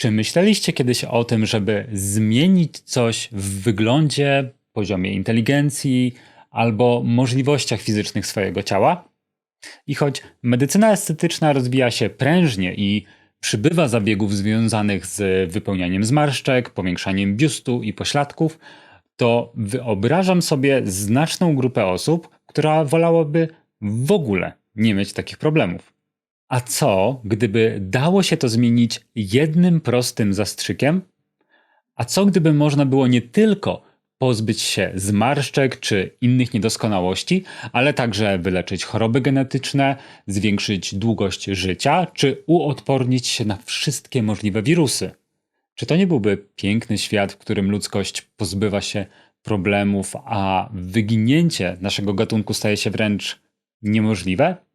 Czy myśleliście kiedyś o tym, żeby zmienić coś w wyglądzie, poziomie inteligencji albo możliwościach fizycznych swojego ciała? I choć medycyna estetyczna rozwija się prężnie i przybywa zabiegów związanych z wypełnianiem zmarszczek, powiększaniem biustu i pośladków, to wyobrażam sobie znaczną grupę osób, która wolałaby w ogóle nie mieć takich problemów. A co, gdyby dało się to zmienić jednym prostym zastrzykiem? A co, gdyby można było nie tylko pozbyć się zmarszczek czy innych niedoskonałości, ale także wyleczyć choroby genetyczne, zwiększyć długość życia czy uodpornić się na wszystkie możliwe wirusy? Czy to nie byłby piękny świat, w którym ludzkość pozbywa się problemów, a wyginięcie naszego gatunku staje się wręcz niemożliwe?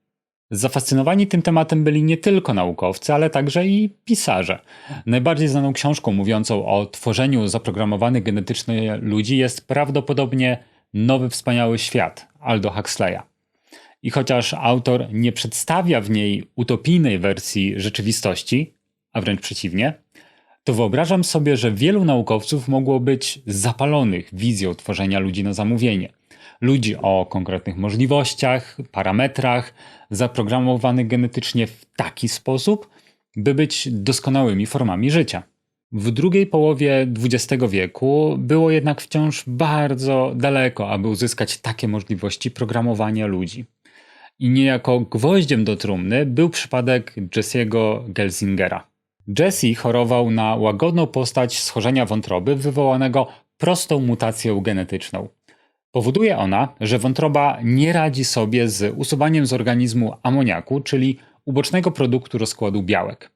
Zafascynowani tym tematem byli nie tylko naukowcy, ale także i pisarze. Najbardziej znaną książką mówiącą o tworzeniu zaprogramowanych genetycznie ludzi jest prawdopodobnie Nowy Wspaniały Świat Aldo Huxleya. I chociaż autor nie przedstawia w niej utopijnej wersji rzeczywistości, a wręcz przeciwnie, to wyobrażam sobie, że wielu naukowców mogło być zapalonych wizją tworzenia ludzi na zamówienie – ludzi o konkretnych możliwościach, parametrach, zaprogramowanych genetycznie w taki sposób, by być doskonałymi formami życia. W drugiej połowie XX wieku było jednak wciąż bardzo daleko, aby uzyskać takie możliwości programowania ludzi. I niejako gwoździem do trumny był przypadek Jesse'ego Gelsingera. Jesse chorował na łagodną postać schorzenia wątroby wywołanego prostą mutacją genetyczną. Powoduje ona, że wątroba nie radzi sobie z usuwaniem z organizmu amoniaku, czyli ubocznego produktu rozkładu białek.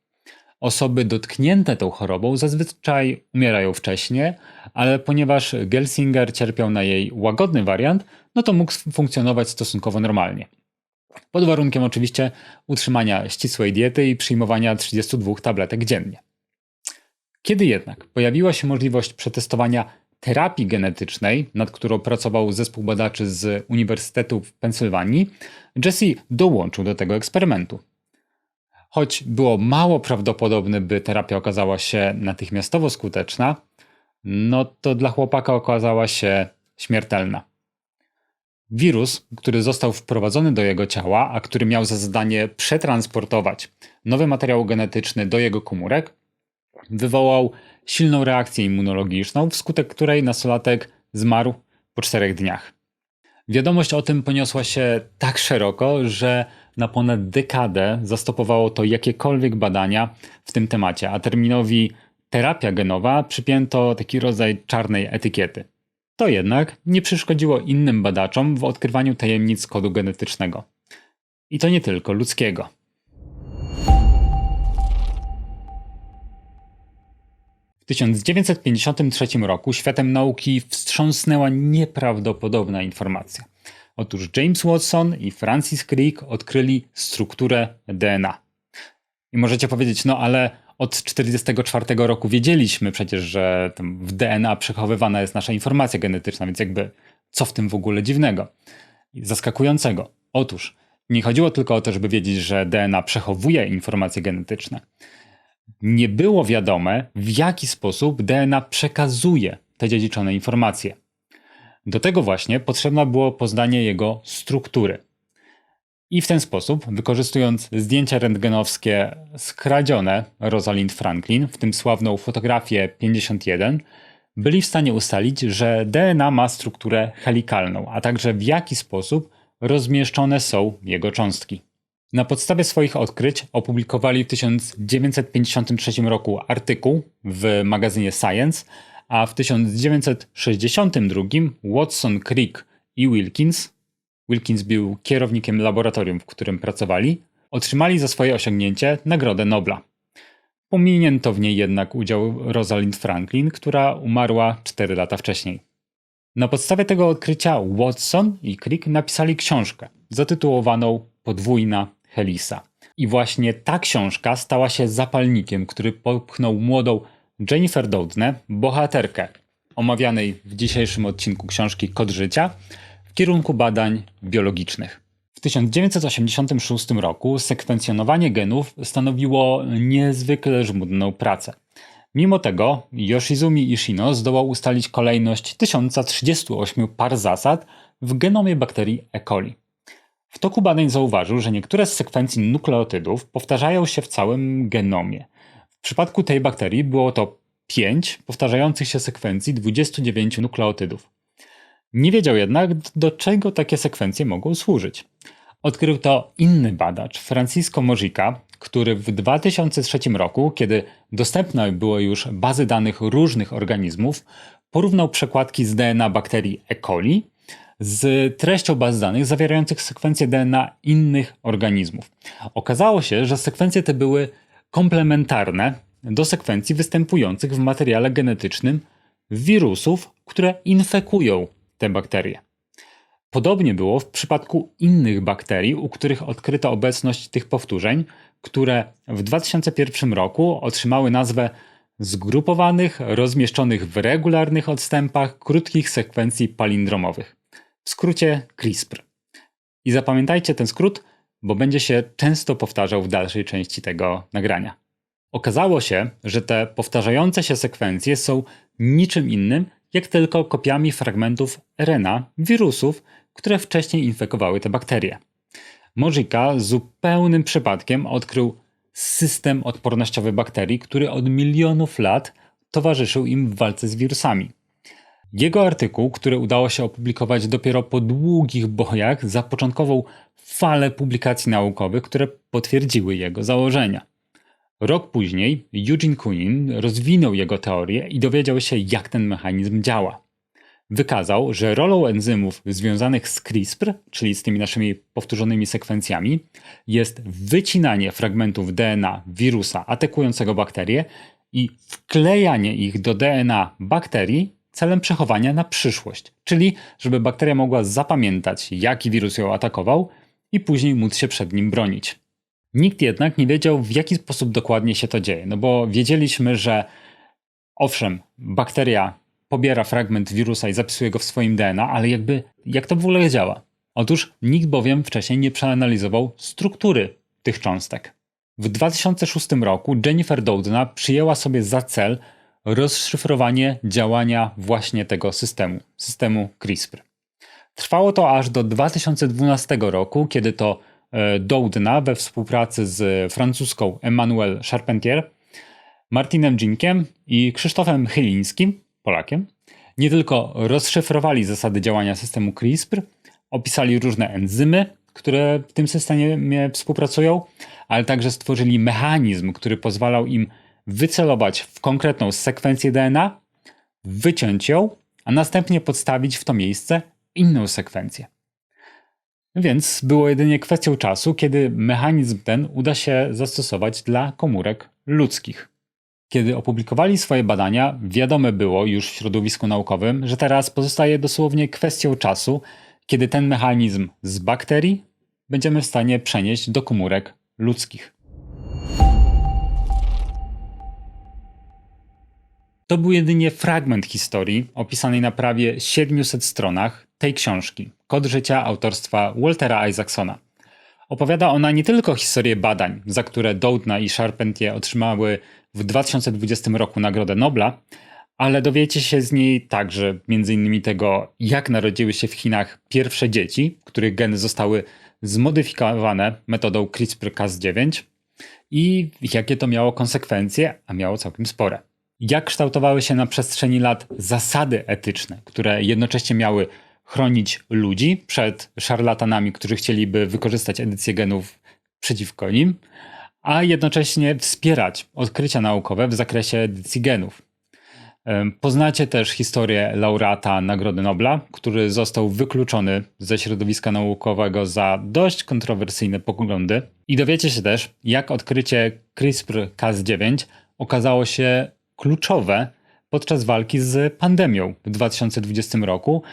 Osoby dotknięte tą chorobą zazwyczaj umierają wcześnie, ale ponieważ Gelsinger cierpiał na jej łagodny wariant, no to mógł funkcjonować stosunkowo normalnie. Pod warunkiem oczywiście utrzymania ścisłej diety i przyjmowania 32 tabletek dziennie. Kiedy jednak pojawiła się możliwość przetestowania terapii genetycznej, nad którą pracował zespół badaczy z Uniwersytetu w Pensylwanii, Jesse dołączył do tego eksperymentu. Choć było mało prawdopodobne, by terapia okazała się natychmiastowo skuteczna, no to dla chłopaka okazała się śmiertelna. Wirus, który został wprowadzony do jego ciała, a który miał za zadanie przetransportować nowy materiał genetyczny do jego komórek, wywołał silną reakcję immunologiczną, wskutek której nastolatek zmarł po czterech dniach. Wiadomość o tym poniosła się tak szeroko, że na ponad dekadę zastopowało to jakiekolwiek badania w tym temacie, a terminowi terapia genowa przypięto taki rodzaj czarnej etykiety. To jednak nie przeszkodziło innym badaczom w odkrywaniu tajemnic kodu genetycznego. I to nie tylko ludzkiego. 1953 roku światem nauki wstrząsnęła nieprawdopodobna informacja. Otóż James Watson i Francis Crick odkryli strukturę DNA. I możecie powiedzieć, no ale od 1944 roku wiedzieliśmy przecież, że w DNA przechowywana jest nasza informacja genetyczna, więc jakby co w tym w ogóle dziwnego zaskakującego? Otóż nie chodziło tylko o to, żeby wiedzieć, że DNA przechowuje informacje genetyczne nie było wiadome, w jaki sposób DNA przekazuje te dziedziczone informacje. Do tego właśnie potrzebne było poznanie jego struktury. I w ten sposób, wykorzystując zdjęcia rentgenowskie skradzione Rosalind Franklin, w tym sławną fotografię 51, byli w stanie ustalić, że DNA ma strukturę helikalną, a także w jaki sposób rozmieszczone są jego cząstki. Na podstawie swoich odkryć opublikowali w 1953 roku artykuł w magazynie Science, a w 1962 Watson, Crick i Wilkins, Wilkins był kierownikiem laboratorium, w którym pracowali, otrzymali za swoje osiągnięcie Nagrodę Nobla. Pominięto w niej jednak udział Rosalind Franklin, która umarła 4 lata wcześniej. Na podstawie tego odkrycia Watson i Crick napisali książkę zatytułowaną Podwójna Helisa. I właśnie ta książka stała się zapalnikiem, który popchnął młodą Jennifer Doudne, bohaterkę omawianej w dzisiejszym odcinku książki Kod Życia, w kierunku badań biologicznych. W 1986 roku sekwencjonowanie genów stanowiło niezwykle żmudną pracę. Mimo tego Yoshizumi Ishino zdołał ustalić kolejność 1038 par zasad w genomie bakterii E. coli. W toku badań zauważył, że niektóre z sekwencji nukleotydów powtarzają się w całym genomie. W przypadku tej bakterii było to 5 powtarzających się sekwencji 29 nukleotydów. Nie wiedział jednak, do czego takie sekwencje mogą służyć. Odkrył to inny badacz, Francisco Mojica, który w 2003 roku, kiedy dostępne były już bazy danych różnych organizmów, porównał przekładki z DNA bakterii E. coli z treścią baz danych zawierających sekwencje DNA innych organizmów. Okazało się, że sekwencje te były komplementarne do sekwencji występujących w materiale genetycznym wirusów, które infekują te bakterie. Podobnie było w przypadku innych bakterii, u których odkryto obecność tych powtórzeń, które w 2001 roku otrzymały nazwę zgrupowanych, rozmieszczonych w regularnych odstępach krótkich sekwencji palindromowych. W skrócie CRISPR. I zapamiętajcie ten skrót, bo będzie się często powtarzał w dalszej części tego nagrania. Okazało się, że te powtarzające się sekwencje są niczym innym, jak tylko kopiami fragmentów RNA wirusów, które wcześniej infekowały te bakterie. Mojika zupełnym przypadkiem odkrył system odpornościowy bakterii, który od milionów lat towarzyszył im w walce z wirusami. Jego artykuł, który udało się opublikować dopiero po długich bojach, zapoczątkował falę publikacji naukowych, które potwierdziły jego założenia. Rok później Eugene Kunin rozwinął jego teorię i dowiedział się, jak ten mechanizm działa. Wykazał, że rolą enzymów związanych z CRISPR, czyli z tymi naszymi powtórzonymi sekwencjami, jest wycinanie fragmentów DNA wirusa atakującego bakterię i wklejanie ich do DNA bakterii celem przechowania na przyszłość, czyli żeby bakteria mogła zapamiętać, jaki wirus ją atakował i później móc się przed nim bronić. Nikt jednak nie wiedział, w jaki sposób dokładnie się to dzieje, no bo wiedzieliśmy, że owszem, bakteria pobiera fragment wirusa i zapisuje go w swoim DNA, ale jakby jak to w ogóle działa? Otóż nikt bowiem wcześniej nie przeanalizował struktury tych cząstek. W 2006 roku Jennifer Doudna przyjęła sobie za cel rozszyfrowanie działania właśnie tego systemu, systemu CRISPR. Trwało to aż do 2012 roku, kiedy to e, Doudna we współpracy z francuską Emmanuel Charpentier, Martinem Dzinkiem i Krzysztofem Chylińskim, Polakiem, nie tylko rozszyfrowali zasady działania systemu CRISPR, opisali różne enzymy, które w tym systemie współpracują, ale także stworzyli mechanizm, który pozwalał im wycelować w konkretną sekwencję DNA, wyciąć ją, a następnie podstawić w to miejsce inną sekwencję. Więc było jedynie kwestią czasu, kiedy mechanizm ten uda się zastosować dla komórek ludzkich. Kiedy opublikowali swoje badania, wiadome było już w środowisku naukowym, że teraz pozostaje dosłownie kwestią czasu, kiedy ten mechanizm z bakterii będziemy w stanie przenieść do komórek ludzkich. To był jedynie fragment historii opisanej na prawie 700 stronach tej książki Kod życia autorstwa Waltera Isaacsona. Opowiada ona nie tylko historię badań, za które Doudna i Charpentier otrzymały w 2020 roku Nagrodę Nobla, ale dowiecie się z niej także m.in. tego, jak narodziły się w Chinach pierwsze dzieci, których geny zostały zmodyfikowane metodą CRISPR-Cas9 i jakie to miało konsekwencje, a miało całkiem spore jak kształtowały się na przestrzeni lat zasady etyczne, które jednocześnie miały chronić ludzi przed szarlatanami, którzy chcieliby wykorzystać edycję genów przeciwko nim, a jednocześnie wspierać odkrycia naukowe w zakresie edycji genów. Poznacie też historię laureata Nagrody Nobla, który został wykluczony ze środowiska naukowego za dość kontrowersyjne poglądy. I dowiecie się też, jak odkrycie CRISPR-Cas9 okazało się kluczowe podczas walki z pandemią w 2020 roku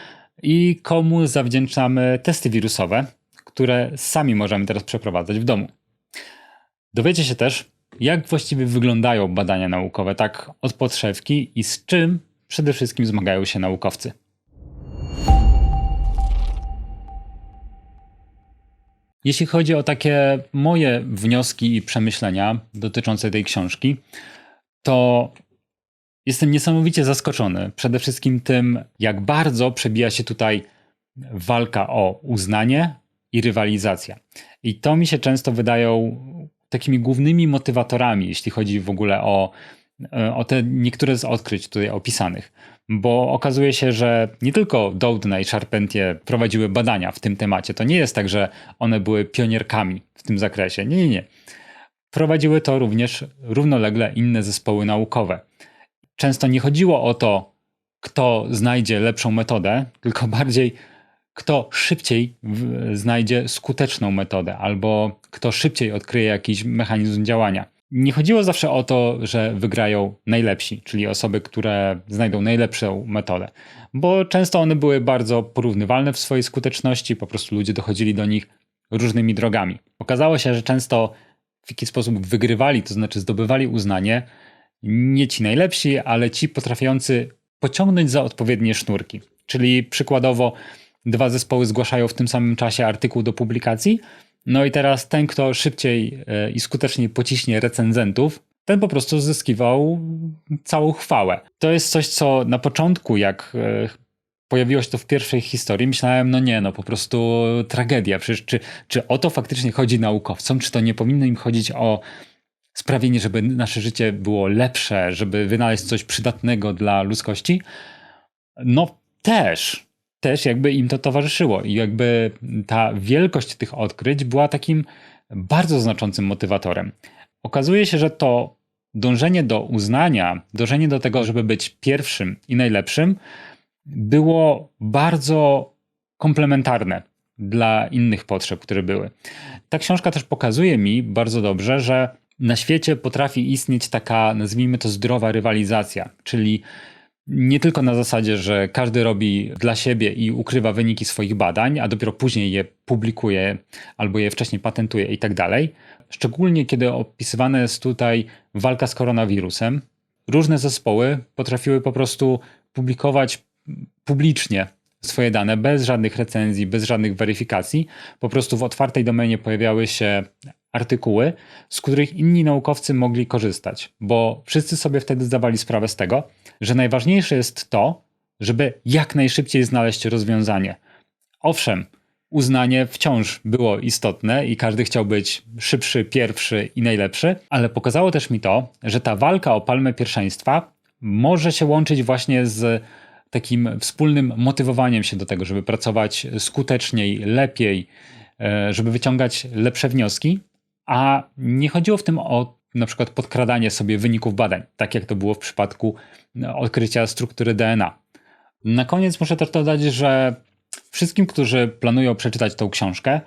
i komu zawdzięczamy testy wirusowe, które sami możemy teraz przeprowadzać w domu. Dowiecie się też, jak właściwie wyglądają badania naukowe, tak od podszewki i z czym przede wszystkim zmagają się naukowcy. Jeśli chodzi o takie moje wnioski i przemyślenia dotyczące tej książki, to jestem niesamowicie zaskoczony przede wszystkim tym, jak bardzo przebija się tutaj walka o uznanie i rywalizacja. I to mi się często wydają takimi głównymi motywatorami, jeśli chodzi w ogóle o, o te niektóre z odkryć tutaj opisanych. Bo okazuje się, że nie tylko Doudna i Charpentier prowadziły badania w tym temacie. To nie jest tak, że one były pionierkami w tym zakresie. Nie, nie, nie. Prowadziły to również równolegle inne zespoły naukowe. Często nie chodziło o to, kto znajdzie lepszą metodę, tylko bardziej kto szybciej znajdzie skuteczną metodę albo kto szybciej odkryje jakiś mechanizm działania. Nie chodziło zawsze o to, że wygrają najlepsi, czyli osoby, które znajdą najlepszą metodę, bo często one były bardzo porównywalne w swojej skuteczności, po prostu ludzie dochodzili do nich różnymi drogami. Okazało się, że często w jakiś sposób wygrywali, to znaczy zdobywali uznanie nie ci najlepsi, ale ci potrafiący pociągnąć za odpowiednie sznurki. Czyli przykładowo dwa zespoły zgłaszają w tym samym czasie artykuł do publikacji, no i teraz ten, kto szybciej e, i skuteczniej pociśnie recenzentów, ten po prostu zyskiwał całą chwałę. To jest coś, co na początku, jak e, pojawiło się to w pierwszej historii, myślałem, no nie, no po prostu tragedia. Przecież czy, czy o to faktycznie chodzi naukowcom? Czy to nie powinno im chodzić o sprawienie, żeby nasze życie było lepsze, żeby wynaleźć coś przydatnego dla ludzkości? No też, też jakby im to towarzyszyło i jakby ta wielkość tych odkryć była takim bardzo znaczącym motywatorem. Okazuje się, że to dążenie do uznania, dążenie do tego, żeby być pierwszym i najlepszym, było bardzo komplementarne dla innych potrzeb, które były. Ta książka też pokazuje mi bardzo dobrze, że na świecie potrafi istnieć taka, nazwijmy to, zdrowa rywalizacja, czyli nie tylko na zasadzie, że każdy robi dla siebie i ukrywa wyniki swoich badań, a dopiero później je publikuje albo je wcześniej patentuje i tak dalej. Szczególnie kiedy opisywana jest tutaj walka z koronawirusem, różne zespoły potrafiły po prostu publikować publicznie swoje dane bez żadnych recenzji, bez żadnych weryfikacji. Po prostu w otwartej domenie pojawiały się artykuły, z których inni naukowcy mogli korzystać, bo wszyscy sobie wtedy zdawali sprawę z tego, że najważniejsze jest to, żeby jak najszybciej znaleźć rozwiązanie. Owszem, uznanie wciąż było istotne i każdy chciał być szybszy, pierwszy i najlepszy, ale pokazało też mi to, że ta walka o palmę pierwszeństwa może się łączyć właśnie z takim wspólnym motywowaniem się do tego, żeby pracować skuteczniej, lepiej, e, żeby wyciągać lepsze wnioski, a nie chodziło w tym o na przykład podkradanie sobie wyników badań, tak jak to było w przypadku no, odkrycia struktury DNA. Na koniec muszę też dodać, że wszystkim, którzy planują przeczytać tą książkę,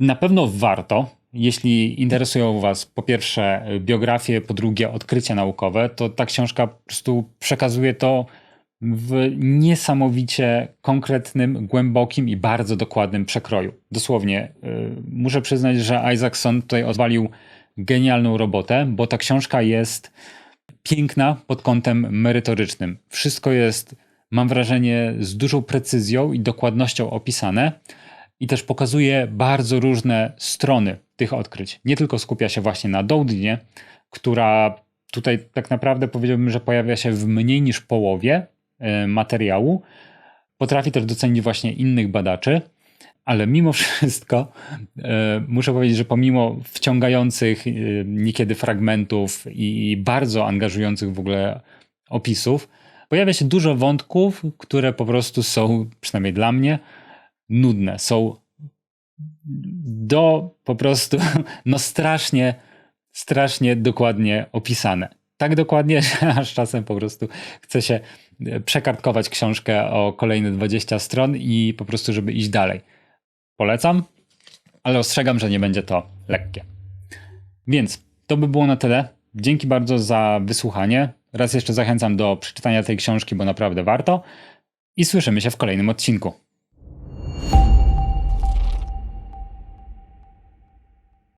na pewno warto, jeśli interesują Was po pierwsze biografie, po drugie odkrycia naukowe, to ta książka po prostu przekazuje to w niesamowicie konkretnym, głębokim i bardzo dokładnym przekroju. Dosłownie, yy, muszę przyznać, że Isaacson tutaj odwalił genialną robotę, bo ta książka jest piękna pod kątem merytorycznym. Wszystko jest, mam wrażenie, z dużą precyzją i dokładnością opisane i też pokazuje bardzo różne strony tych odkryć. Nie tylko skupia się właśnie na Doudnie, która tutaj tak naprawdę powiedziałbym, że pojawia się w mniej niż połowie materiału. Potrafi też docenić właśnie innych badaczy, ale mimo wszystko e, muszę powiedzieć, że pomimo wciągających e, niekiedy fragmentów i bardzo angażujących w ogóle opisów, pojawia się dużo wątków, które po prostu są, przynajmniej dla mnie, nudne. Są do po prostu, no strasznie, strasznie dokładnie opisane. Tak dokładnie, że aż czasem po prostu chce się przekartkować książkę o kolejne 20 stron i po prostu, żeby iść dalej. Polecam, ale ostrzegam, że nie będzie to lekkie. Więc to by było na tyle. Dzięki bardzo za wysłuchanie. Raz jeszcze zachęcam do przeczytania tej książki, bo naprawdę warto. I słyszymy się w kolejnym odcinku.